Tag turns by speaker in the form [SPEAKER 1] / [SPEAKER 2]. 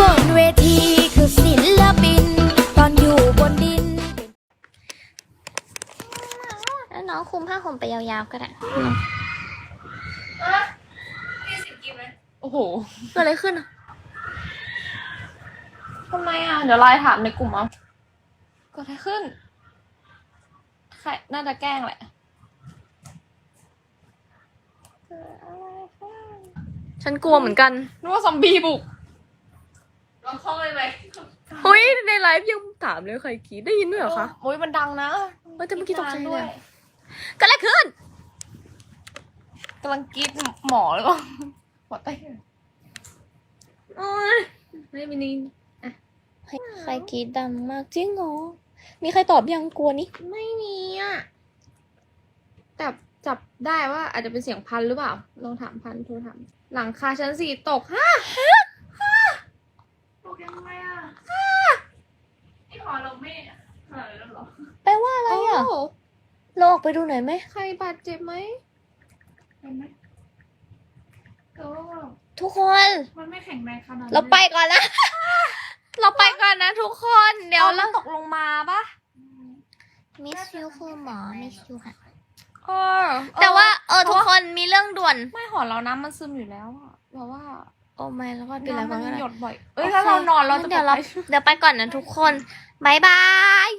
[SPEAKER 1] บนเวทีคือศิล
[SPEAKER 2] ปิน ตอนอยู่บนดิน
[SPEAKER 1] แล้วน้องคลุมผ้าห่มไปยาวๆก็ได้
[SPEAKER 3] มี
[SPEAKER 4] โอ้โห
[SPEAKER 1] เกิดอะไรขึ้นอะ
[SPEAKER 4] ทำไมอะ เดี๋ยวไลน์ถามในกลุ่มเอาเกิดอะไรขึ้น ใครน่าจะแกล้งแหละเกิดอะไร
[SPEAKER 1] ฉันกลัวเหมือนกัน
[SPEAKER 4] นึกว่าซอมบี้บุก
[SPEAKER 3] ลองเข้าไปไหม
[SPEAKER 1] เฮ้ยในไลฟ์ยังถามเลยใครกรีดได้ยินด้วยเหรอคะ
[SPEAKER 4] โอ้ยมันดังนะ
[SPEAKER 1] เฮ้ยแต่เมื่อกี้ตกใจเลย
[SPEAKER 4] ด้วย
[SPEAKER 1] เกิดอะไรขึ้น
[SPEAKER 4] กำลังกรีดหมอหรือเปล่าหมอเต้
[SPEAKER 1] โอ้ยไม่มีนินใครกรีดดังมากจริงเหรอมีใครตอบยังกลัวนี่
[SPEAKER 4] ไม่มีอะแต่ จับได้ว่าอาจจะเป็นเสียงพันหรือเปล่า ลองถามพันโทรถามหลังคาชั้นสี่ตกฮะ
[SPEAKER 3] ตกยังไงอะนี่หอเราไม่หายแล้วเหรอ
[SPEAKER 1] แปลว่าอะไรอะ
[SPEAKER 4] โเรา
[SPEAKER 1] ออกไปดูหน่อยไหม
[SPEAKER 4] ใครบาดเจ็บไหม
[SPEAKER 3] เห็นไหมแต่ว่า
[SPEAKER 1] ทุกคน
[SPEAKER 3] มันไม่แข็งแรงขนาดนั้น
[SPEAKER 1] เราไปก่อนนะ เราไปก่อนนะทุกคน เดี๋ยว
[SPEAKER 4] เอาแล้
[SPEAKER 1] เรา
[SPEAKER 4] วตกลงมาปะ
[SPEAKER 1] มิสยูคือหมอมิสยูค่ะ
[SPEAKER 4] เออ
[SPEAKER 1] แต่ว่าเออทุกคนมีเรื่องด่วน
[SPEAKER 4] ไม่หอเราน้ำมันซึมอยู่แล้วอะเพราะว่า
[SPEAKER 1] โอ้ไม่แล้วก็ปิดแล้ว
[SPEAKER 4] น้ำ
[SPEAKER 1] ก็
[SPEAKER 4] มัน
[SPEAKER 1] ได้
[SPEAKER 4] หยดบ่อย เอ้ยถ้าเรานอนเราจะ
[SPEAKER 1] เดี๋ยวเรา
[SPEAKER 4] ไป
[SPEAKER 1] เดี๋ยวไปก่อนนะทุกคนบายบาย